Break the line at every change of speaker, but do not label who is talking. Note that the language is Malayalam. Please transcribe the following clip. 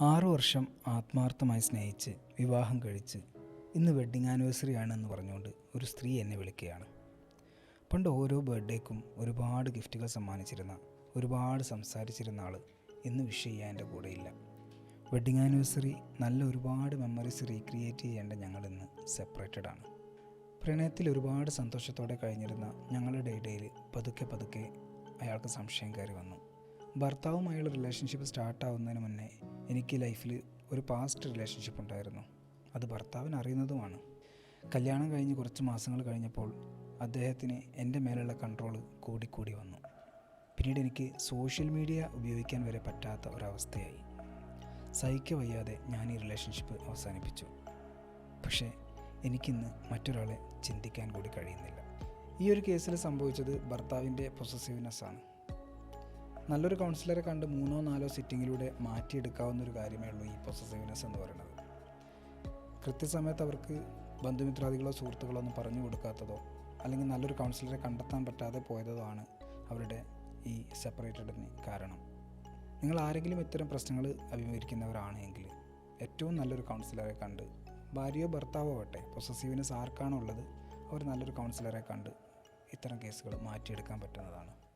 ആറു വർഷം ആത്മാർത്ഥമായി സ്നേഹിച്ച് വിവാഹം കഴിച്ച് ഇന്ന് വെഡ്ഡിങ് ആനിവേഴ്സറി ആണെന്ന് പറഞ്ഞുകൊണ്ട് ഒരു സ്ത്രീ എന്നെ വിളിക്കുകയാണ്. പണ്ട് ഓരോ ബർത്ത്ഡേക്കും ഒരുപാട് ഗിഫ്റ്റുകൾ സമ്മാനിച്ചിരുന്ന ഒരുപാട് സംസാരിച്ചിരുന്ന ആൾ ഇന്ന് വിഷ് ചെയ്യാൻ എന്റെ കൂടെയില്ല വെഡ്ഡിങ് ആനിവേഴ്സറി നല്ല ഒരുപാട് മെമ്മറീസ് റീക്രിയേറ്റ് ചെയ്യേണ്ട ഞങ്ങൾ ഇന്ന് സെപ്പറേറ്റഡ് ആണ്. പ്രണയത്തിൽ ഒരുപാട് സന്തോഷത്തോടെ കഴിഞ്ഞിരുന്ന ഞങ്ങളുടെ ഇടയിൽ പതുക്കെ പതുക്കെ അയാൾക്ക് സംശയം കയറി വന്നു. ഭർത്താവുമായുള്ള റിലേഷൻഷിപ്പ് സ്റ്റാർട്ടാവുന്നതിന് മുന്നേ എനിക്ക് ലൈഫിൽ ഒരു പാസ്റ്റ് റിലേഷൻഷിപ്പ് ഉണ്ടായിരുന്നു. അത് ഭർത്താവിന് അറിയുന്നതുമാണ്. കല്യാണം കഴിഞ്ഞ് കുറച്ച് മാസങ്ങൾ കഴിഞ്ഞപ്പോൾ അദ്ദേഹത്തിന് എന്റെ മേലുള്ള കൺട്രോൾ കൂടിക്കൂടി വന്നു. പിന്നീട് എനിക്ക് സോഷ്യൽ മീഡിയ ഉപയോഗിക്കാൻ വരെ പറ്റാത്ത ഒരവസ്ഥയായി. സഹിക്ക വയ്യാതെ ഞാൻ ഈ റിലേഷൻഷിപ്പ് അവസാനിപ്പിച്ചു. പക്ഷേ എനിക്കിന്ന് മറ്റൊരാളെ ചിന്തിക്കാൻ കൂടി കഴിയുന്നില്ല. ഈ ഒരു കേസിൽ സംഭവിച്ചത് ഭർത്താവിന്റെ പൊസസീവ്നെസ് ആണ്. നല്ലൊരു കൗൺസിലറെ കണ്ട് മൂന്നോ നാലോ സിറ്റിങ്ങിലൂടെ മാറ്റിയെടുക്കാവുന്ന ഒരു കാര്യമേ ഉള്ളൂ ഈ പൊസസീവ്നെസ് എന്ന് പറയുന്നത്. കൃത്യസമയത്ത് അവർക്ക് ബന്ധുമിത്രാദികളോ സുഹൃത്തുക്കളോ ഒന്നും പറഞ്ഞു കൊടുക്കാത്തതോ അല്ലെങ്കിൽ നല്ലൊരു കൗൺസിലറെ കണ്ടെത്താൻ പറ്റാതെ പോയതോ ആണ് അവരുടെ ഈ സെപ്പറേറ്റഡിന് കാരണം. നിങ്ങൾ ആരെങ്കിലും ഇത്തരം പ്രശ്നങ്ങൾ അഭിമുഖീകരിക്കുന്നവരാണ് എങ്കിൽ ഏറ്റവും നല്ലൊരു കൗൺസിലറെ കണ്ട് ഭാര്യയോ ഭർത്താവോ ആവട്ടെ പൊസസീവ്നെസ് ആർക്കാണോ ഉള്ളത് അവർ നല്ലൊരു കൗൺസിലറെ കണ്ട് ഇത്തരം കേസുകൾ മാറ്റിയെടുക്കാൻ പറ്റുന്നതാണ്.